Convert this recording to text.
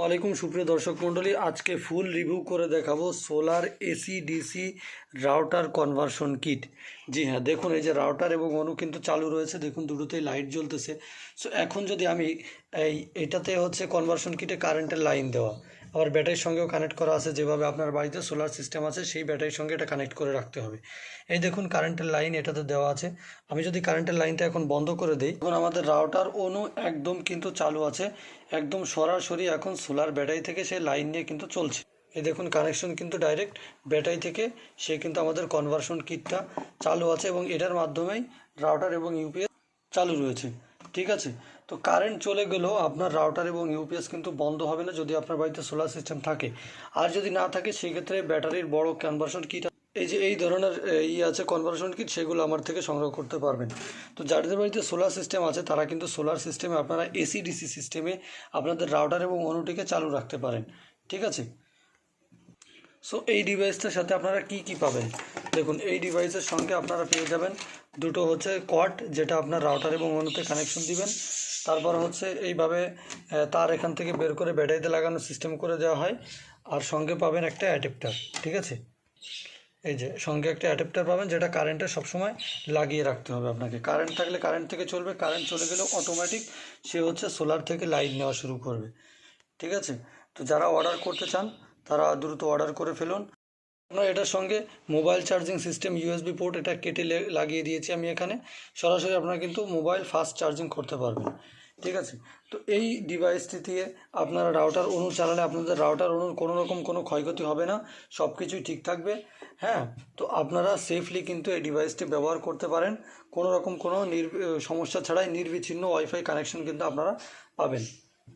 ওয়ালাইকুম সুপ্রিয় দর্শক মণ্ডলী, আজকে ফুল রিভিউ করে দেখাবো solar AC DC router conversion kit জি হ্যাঁ দেখুন এই যে রাউটার এবং অনু কিন্তু চালু রয়েছে, দেখুন দুটোতেই লাইট জ্বলতেছে। সো এখন যদি আমি এই, এটাতে হচ্ছে কনভার্সন কিটে কারেন্টের লাইন দেওয়া। আবার ব্যাটারির সঙ্গেও কানেক্ট করা আছে, যেভাবে আপনার বাড়িতে সোলার সিস্টেম আছে, সেই ব্যাটারির সঙ্গে এটা কানেক্ট করে রাখতে হবে। এই দেখুন কারেন্টের লাইন এটাতে দেওয়া আছে। আমি যদি কারেন্টের লাইনটা এখন বন্ধ করে দিই এখন আমাদের রাউটার অনু একদম কিন্তু চালু আছে, একদম সরাসরি এখন সোলার ব্যাটারি থেকে সে লাইন নিয়ে কিন্তু চলছে। এই দেখুন কানেকশন কিন্তু ডাইরেক্ট ব্যাটারি থেকে, সে কিন্তু আমাদের কনভার্সন কিটটা চালু আছে এবং এটার মাধ্যমেই রাউটার এবং ইউপিএস চালু রয়েছে। ঠিক আছে? তো কারেন্ট চলে গেলেও আপনার রাউটার এবং ইউপিএস কিন্তু বন্ধ হবে না যদি আপনার বাড়িতে সোলার সিস্টেম থাকে। আর যদি না থাকে, সেক্ষেত্রে ব্যাটারির বড় কনভার্সন কিট এই যে এই ধরনের ই আছে কনভার্সন কিট সেগুলো আমার থেকে সংগ্রহ করতে পারবেন। তো যাদের বাড়িতে সোলার সিস্টেম আছে, তারা কিন্তু সোলার সিস্টেমে আপনারা এসি ডিসি সিস্টেমে আপনাদের রাউটার এবং অনুটিকে চালু রাখতে পারেন। ঠিক আছে? সো এই ডিভাইসটার সাথে আপনারা কি কি পাবেন? দেখুন, এই ডিভাইসের সঙ্গে আপনারা পেয়ে যাবেন দুটো হচ্ছে কট যেটা আপনার রাউটার এবং অনুতে কানেকশন দিবেন। তারপর হচ্ছে এইভাবে তার এখান থেকে বের করে ব্যাটারিতে লাগানোর সিস্টেম করে দেওয়া হয়। আর সঙ্গে পাবেন একটা অ্যাডাপ্টার ঠিক আছে? এই যে, সঙ্গে একটা অ্যাডাপ্টার পাবেন যেটা কারেন্টে সবসময় লাগিয়ে রাখতে হবে আপনাকে। কারেন্ট থাকলে কারেন্ট থেকে চলবে কারেন্ট চলে গেলে অটোমেটিক সে হচ্ছে সোলার থেকে লাইট নেওয়া শুরু করবে, ঠিক আছে? তো যারা অর্ডার করতে চান, তারা দ্রুত অর্ডার করে ফেলুন। আপনার এটার সঙ্গে mobile charging system USB port এটা কেটে লাগিয়ে দিয়েছি আমি এখানে। সরাসরি আপনারা কিন্তু মোবাইল ফাস্ট চার্জিং করতে পারবেন। ঠিক আছে? তো এই ডিভাইসটি দিয়ে আপনারা রাউটার অনু চালালে আপনাদের রাউটার অনুর কোনো রকম কোনো ক্ষয়ক্ষতি হবে না সব কিছুই ঠিক থাকবে। হ্যাঁ? তো আপনারা সেফলি কিন্তু এই ডিভাইসটি ব্যবহার করতে পারেন। কোনো রকম কোনো সমস্যা ছাড়াই নির্বিচ্ছিন্ন ওয়াইফাই কানেকশন কিন্তু আপনারা পাবেন।